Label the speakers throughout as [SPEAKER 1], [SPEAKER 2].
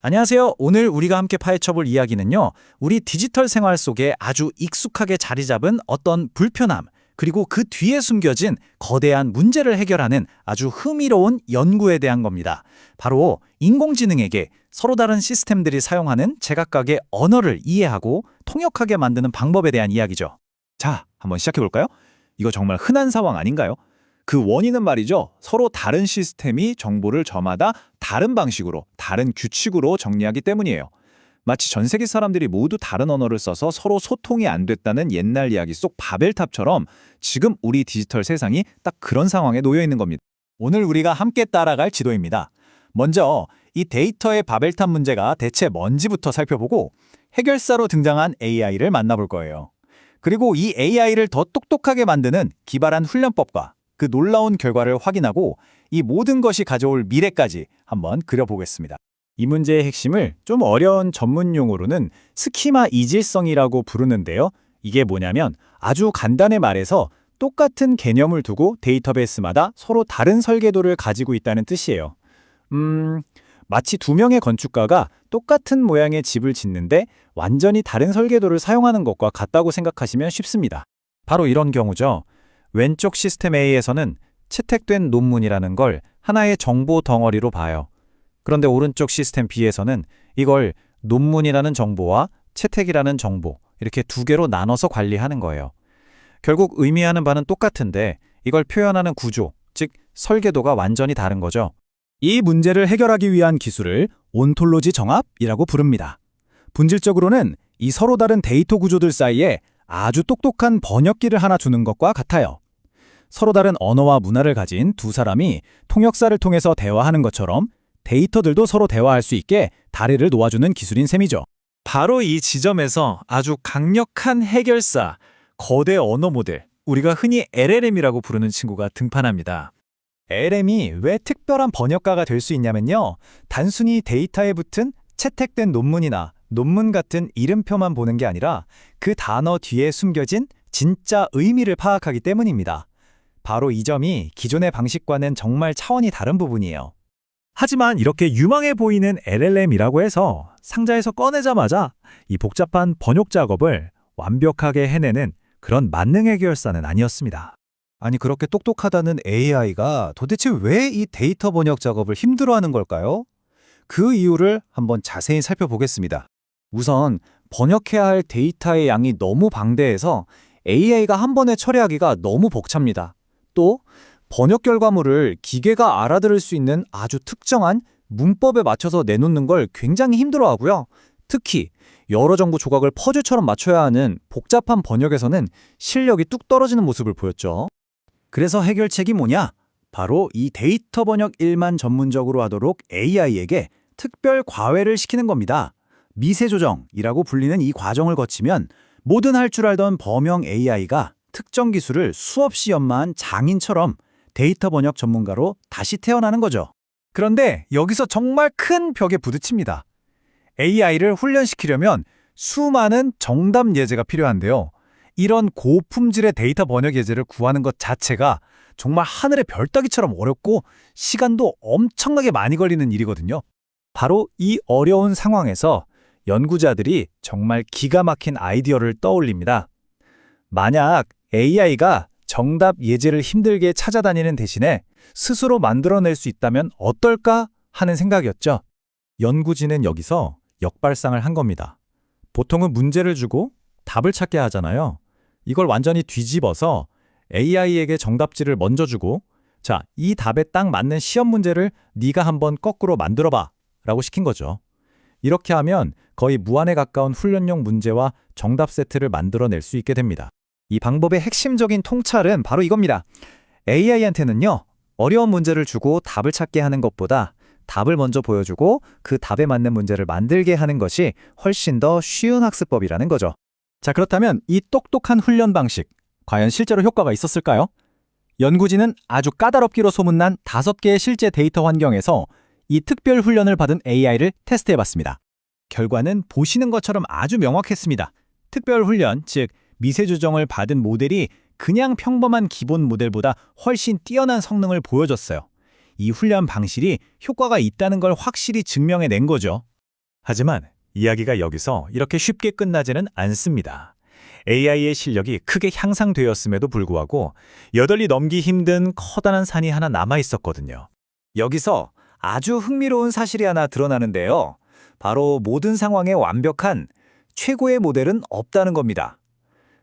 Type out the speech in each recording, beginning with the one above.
[SPEAKER 1] 안녕하세요. 오늘 우리가 함께 파헤쳐볼 이야기는요. 우리 디지털 생활 속에 아주 익숙하게 자리 잡은 어떤 불편함, 그리고 그 뒤에 숨겨진 거대한 문제를 해결하는 아주 흥미로운 연구에 대한 겁니다. 바로 인공지능에게 서로 다른 시스템들이 사용하는 제각각의 언어를 이해하고 통역하게 만드는 방법에 대한 이야기죠.
[SPEAKER 2] 자, 한번 시작해 볼까요? 이거 정말 흔한 상황 아닌가요? 그 원인은 말이죠. 서로 다른 시스템이 정보를 저마다 다른 방식으로, 다른 규칙으로 정리하기 때문이에요. 마치 전 세계 사람들이 모두 다른 언어를 써서 서로 소통이 안 됐다는 옛날 이야기 속 바벨탑처럼 지금 우리 디지털 세상이 딱 그런 상황에 놓여 있는 겁니다.
[SPEAKER 1] 오늘 우리가 함께 따라갈 지도입니다. 먼저 이 데이터의 바벨탑 문제가 대체 뭔지부터 살펴보고 해결사로 등장한 AI를 만나볼 거예요. 그리고 이 AI를 더 똑똑하게 만드는 기발한 훈련법과 그 놀라운 결과를 확인하고 이 모든 것이 가져올 미래까지 한번 그려보겠습니다. 이 문제의 핵심을 좀 어려운 전문 용어로는 스키마 이질성이라고 부르는데요. 이게 뭐냐면 아주 간단히 말해서 똑같은 개념을 두고 데이터베이스마다 서로 다른 설계도를 가지고 있다는 뜻이에요. 음, 마치 두 명의 건축가가 똑같은 모양의 집을 짓는데 완전히 다른 설계도를 사용하는 것과 같다고 생각하시면 쉽습니다. 바로 이런 경우죠. 왼쪽 시스템 A에서는 채택된 논문이라는 걸 하나의 정보 덩어리로 봐요. 그런데 오른쪽 시스템 B에서는 이걸 논문이라는 정보와 채택이라는 정보 이렇게 두 개로 나눠서 관리하는 거예요. 결국 의미하는 바는 똑같은데 이걸 표현하는 구조, 즉 설계도가 완전히 다른 거죠. 이 문제를 해결하기 위한 기술을 온톨로지 정합이라고 부릅니다. 본질적으로는 이 서로 다른 데이터 구조들 사이에 아주 똑똑한 번역기를 하나 주는 것과 같아요. 서로 다른 언어와 문화를 가진 두 사람이 통역사를 통해서 대화하는 것처럼 데이터들도 서로 대화할 수 있게 다리를 놓아주는 기술인 셈이죠. 바로 이 지점에서 아주 강력한 해결사, 거대 언어 모델, 우리가 흔히 LLM이라고 부르는 친구가 등판합니다. LLM이 왜 특별한 번역가가 될 수 있냐면요. 단순히 데이터에 붙은 채택된 논문이나 논문 같은 이름표만 보는 게 아니라 그 단어 뒤에 숨겨진 진짜 의미를 파악하기 때문입니다. 바로 이 점이 기존의 방식과는 정말 차원이 다른 부분이에요. 하지만 이렇게 유망해 보이는 LLM이라고 해서 상자에서 꺼내자마자 이 복잡한 번역 작업을 완벽하게 해내는 그런 만능 해결사는 아니었습니다. 아니 그렇게 똑똑하다는 AI가 도대체 왜 이 데이터 번역 작업을 힘들어하는 걸까요? 그 이유를 한번 자세히 살펴보겠습니다. 우선 번역해야 할 데이터의 양이 너무 방대해서 AI가 한 번에 처리하기가 너무 벅찹니다. 또 번역 결과물을 기계가 알아들을 수 있는 아주 특정한 문법에 맞춰서 내놓는 걸 굉장히 힘들어하고요. 특히 여러 정보 조각을 퍼즐처럼 맞춰야 하는 복잡한 번역에서는 실력이 뚝 떨어지는 모습을 보였죠. 그래서 해결책이 뭐냐? 바로 이 데이터 번역 일만 전문적으로 하도록 AI에게 특별 과외를 시키는 겁니다. 미세 조정이라고 불리는 이 과정을 거치면 뭐든 할 줄 알던 범용 AI가 특정 기술을 수없이 연마한 장인처럼 데이터 번역 전문가로 다시 태어나는 거죠. 그런데 여기서 정말 큰 벽에 부딪힙니다. AI를 훈련시키려면 수많은 정답 예제가 필요한데요. 이런 고품질의 데이터 번역 예제를 구하는 것 자체가 정말 하늘의 별 따기처럼 어렵고 시간도 엄청나게 많이 걸리는 일이거든요. 바로 이 어려운 상황에서 연구자들이 정말 기가 막힌 아이디어를 떠올립니다. 만약 AI가 정답 예제를 힘들게 찾아다니는 대신에 스스로 만들어낼 수 있다면 어떨까 하는 생각이었죠. 연구진은 여기서 역발상을 한 겁니다. 보통은 문제를 주고 답을 찾게 하잖아요. 이걸 완전히 뒤집어서 AI에게 정답지를 먼저 주고 자, 이 답에 딱 맞는 시험 문제를 네가 한번 거꾸로 만들어 봐 라고 시킨 거죠. 이렇게 하면 거의 무한에 가까운 훈련용 문제와 정답 세트를 만들어낼 수 있게 됩니다. 이 방법의 핵심적인 통찰은 바로 이겁니다. AI한테는요, 어려운 문제를 주고 답을 찾게 하는 것보다 답을 먼저 보여주고 그 답에 맞는 문제를 만들게 하는 것이 훨씬 더 쉬운 학습법이라는 거죠. 자, 그렇다면 이 똑똑한 훈련 방식, 과연 실제로 효과가 있었을까요? 연구진은 아주 까다롭기로 소문난 다섯 개의 실제 데이터 환경에서 이 특별 훈련을 받은 AI를 테스트해봤습니다. 결과는 보시는 것처럼 아주 명확했습니다. 특별 훈련, 즉 미세 조정을 받은 모델이 그냥 평범한 기본 모델보다 훨씬 뛰어난 성능을 보여줬어요. 이 훈련 방식이 효과가 있다는 걸 확실히 증명해낸 거죠.
[SPEAKER 3] 하지만 이야기가 여기서 이렇게 쉽게 끝나지는 않습니다. AI의 실력이 크게 향상되었음에도 불구하고 여덟리 넘기 힘든 커다란 산이 하나 남아 있었거든요.
[SPEAKER 1] 여기서 아주 흥미로운 사실이 하나 드러나는데요. 바로 모든 상황에 완벽한 최고의 모델은 없다는 겁니다.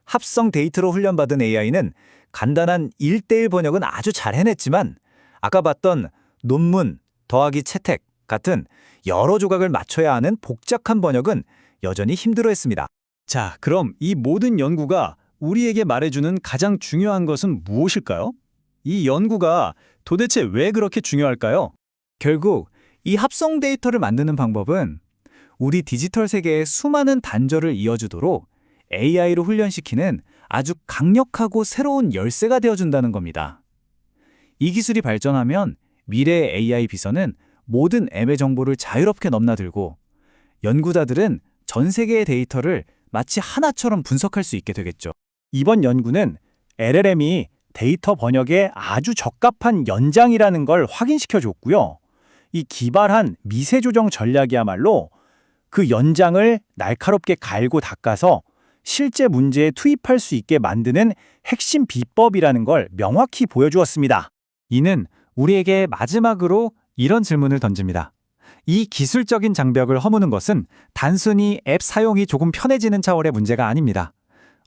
[SPEAKER 1] 합성 데이터로 훈련받은 AI는 간단한 1대1 번역은 아주 잘 해냈지만 아까 봤던 논문, 더하기 채택 같은 여러 조각을 맞춰야 하는 복잡한 번역은 여전히 힘들어했습니다.
[SPEAKER 2] 자, 그럼 이 모든 연구가 우리에게 말해주는 가장 중요한 것은 무엇일까요? 이 연구가 도대체 왜 그렇게 중요할까요?
[SPEAKER 1] 결국 이 합성 데이터를 만드는 방법은 우리 디지털 세계의 수많은 단절을 이어주도록 AI로 훈련시키는 아주 강력하고 새로운 열쇠가 되어준다는 겁니다. 이 기술이 발전하면 미래의 AI 비서는 모든 앱의 정보를 자유롭게 넘나들고 연구자들은 전 세계의 데이터를 마치 하나처럼 분석할 수 있게 되겠죠.
[SPEAKER 3] 이번 연구는 LLM이 데이터 번역에 아주 적합한 연장이라는 걸 확인시켜 줬고요. 이 기발한 미세 조정 전략이야말로 그 연장을 날카롭게 갈고 닦아서 실제 문제에 투입할 수 있게 만드는 핵심 비법이라는 걸 명확히 보여주었습니다.
[SPEAKER 1] 이는 우리에게 마지막으로 이런 질문을 던집니다. 이 기술적인 장벽을 허무는 것은 단순히 앱 사용이 조금 편해지는 차원의 문제가 아닙니다.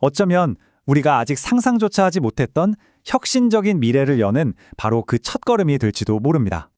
[SPEAKER 1] 어쩌면 우리가 아직 상상조차 하지 못했던 혁신적인 미래를 여는 바로 그 첫걸음이 될지도 모릅니다.